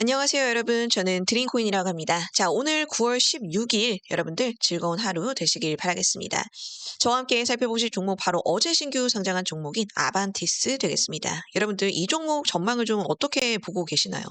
안녕하세요, 여러분. 저는 드림코인이라고 합니다. 자, 오늘 9월 16일 여러분들 즐거운 하루 되시길 바라겠습니다. 저와 함께 살펴보실 종목 바로 어제 신규 상장한 종목인 아반티스 되겠습니다. 여러분들 이 종목 전망을 좀 어떻게 보고 계시나요?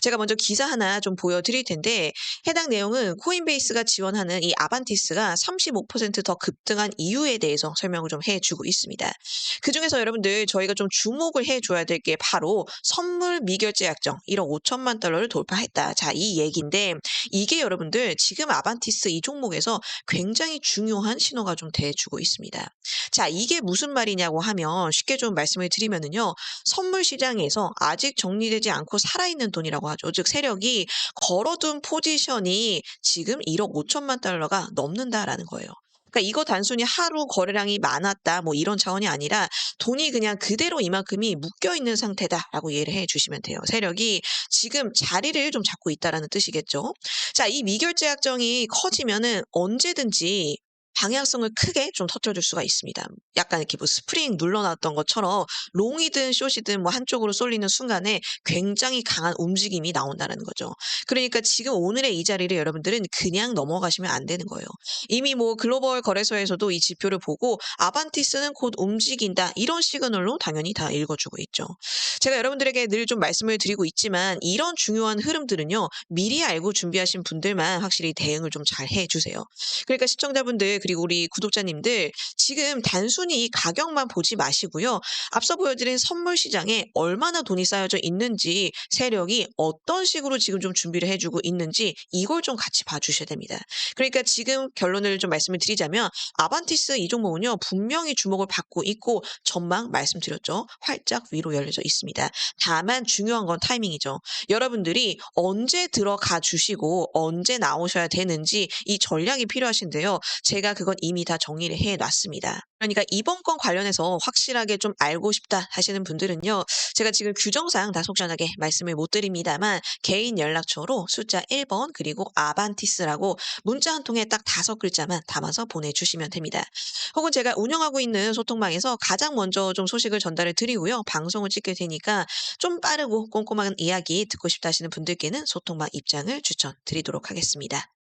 제가 먼저 기사 하나 좀 보여드릴 텐데 해당 내용은 코인베이스가 지원하는 이 아반티스가 35%더 급등한 이유에 대해서 설명을 좀 해주고 있습니다. 그 중에서 여러분들 저희가 좀 주목을 해줘야 될 게 바로 선물 미결제 약정 1억 5천만 달러 를 돌파했다. 자, 이 얘기인데 이게 여러분들 지금 아반티스 이 종목에서 굉장히 중요한 신호가 좀 돼주고 있습니다. 자, 이게 무슨 말이냐고 하면 쉽게 좀 말씀을 드리면은요. 선물 시장에서 아직 정리되지 않고 살아있는 돈이라고 하죠. 즉 세력이 걸어둔 포지션이 지금 1억 5천만 달러가 넘는다라는 거예요. 그러니까 이거 단순히 하루 거래량이 많았다 뭐 이런 차원이 아니라 돈이 그냥 그대로 이만큼이 묶여 있는 상태다라고 이해를 해 주시면 돼요. 세력이 지금 자리를 좀 잡고 있다라는 뜻이겠죠. 자, 이 미결제 약정이 커지면은 언제든지 방향성을 크게 좀 터뜨려줄 수가 있습니다. 약간 이렇게 뭐 스프링 눌러놨던 것처럼 롱이든 숏이든 뭐 한쪽으로 쏠리는 순간에 굉장히 강한 움직임이 나온다는 거죠. 그러니까 지금 오늘의 이 자리를 여러분들은 그냥 넘어가시면 안 되는 거예요. 이미 뭐 글로벌 거래소에서도 이 지표를 보고 아반티스는 곧 움직인다 이런 시그널로 당연히 다 읽어주고 있죠. 제가 여러분들에게 늘 좀 말씀을 드리고 있지만 이런 중요한 흐름들은요 미리 알고 준비하신 분들만 확실히 대응을 좀 잘 해주세요. 그러니까 시청자분들 그리고 우리 구독자님들 지금 단순히 이 가격만 보지 마시고요. 앞서 보여드린 선물 시장에 얼마나 돈이 쌓여져 있는지 세력이 어떤 식으로 지금 좀 준비를 해주고 있는지 이걸 좀 같이 봐주셔야 됩니다. 그러니까 지금 결론을 좀 말씀을 드리자면 아반티스 이 종목은요 분명히 주목을 받고 있고 전망 말씀드렸죠. 활짝 위로 열려져 있습니다. 다만 중요한 건 타이밍이죠. 여러분들이 언제 들어가 주시고 언제 나오셔야 되는지 이 전략이 필요하신데요. 제가 그건 이미 다 정리를 해 놨습니다. 그러니까 이번 건 관련해서 확실하게 좀 알고 싶다 하시는 분들은요. 제가 지금 규정상 다 속전하게 말씀을 못 드립니다만 개인 연락처로 숫자 1번 그리고 아반티스라고 문자 한 통에 딱 다섯 글자만 담아서 보내주시면 됩니다. 혹은 제가 운영하고 있는 소통방에서 가장 먼저 좀 소식을 전달을 드리고요. 방송을 찍게 되니까 좀 빠르고 꼼꼼한 이야기 듣고 싶다 하시는 분들께는 소통방 입장을 추천드리도록 하겠습니다.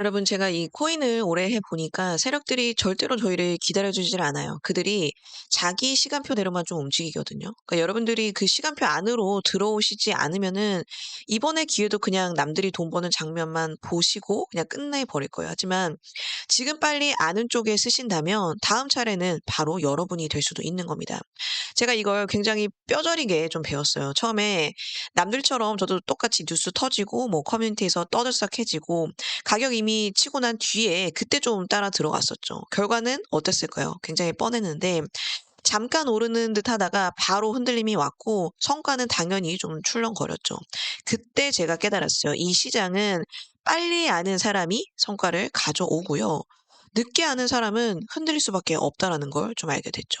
여러분 제가 이 코인을 오래 해 보니까 세력들이 절대로 저희를 기다려 주질 않아요. 그들이 자기 시간표대로만 좀 움직이거든요. 그러니까 여러분들이 그 시간표 안으로 들어오시지 않으면은 이번에 기회도 그냥 남들이 돈 버는 장면만 보시고 그냥 끝내 버릴 거예요. 하지만 지금 빨리 아는 쪽에 쓰신다면 다음 차례는 바로 여러분이 될 수도 있는 겁니다. 제가 이걸 굉장히 뼈저리게 좀 배웠어요. 처음에 남들처럼 저도 똑같이 뉴스 터지고 뭐 커뮤니티에서 떠들썩해지고 가격 이미 치고 난 뒤에 그때 좀 따라 들어갔었죠. 결과는 어땠을까요? 굉장히 뻔했는데 잠깐 오르는 듯 하다가 바로 흔들림이 왔고 성과는 당연히 좀 출렁거렸죠. 그때 제가 깨달았어요. 이 시장은 빨리 아는 사람이 성과를 가져오고요. 늦게 아는 사람은 흔들릴 수밖에 없다라는 걸 좀 알게 됐죠.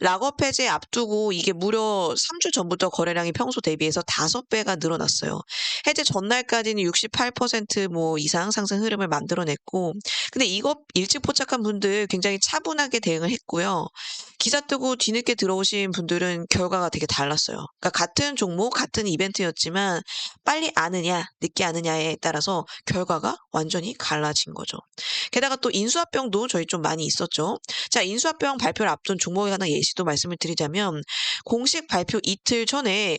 락업 해제 앞두고 이게 무려 3주 전부터 거래량이 평소 대비해서 5배가 늘어났어요. 해제 전날까지는 68%뭐 이상 상승 흐름을 만들어냈고 근데 이거 일찍 포착한 분들 굉장히 차분하게 대응을 했고요. 기사 뜨고 뒤늦게 들어오신 분들은 결과가 되게 달랐어요. 그러니까 같은 종목, 같은 이벤트였지만 빨리 아느냐, 늦게 아느냐에 따라서 결과가 완전히 갈라진 거죠. 게다가 또 인수합병도 저희 좀 많이 있었죠. 자, 인수합병 발표를 앞둔 종목에 하나 예시도 말씀을 드리자면 공식 발표 이틀 전에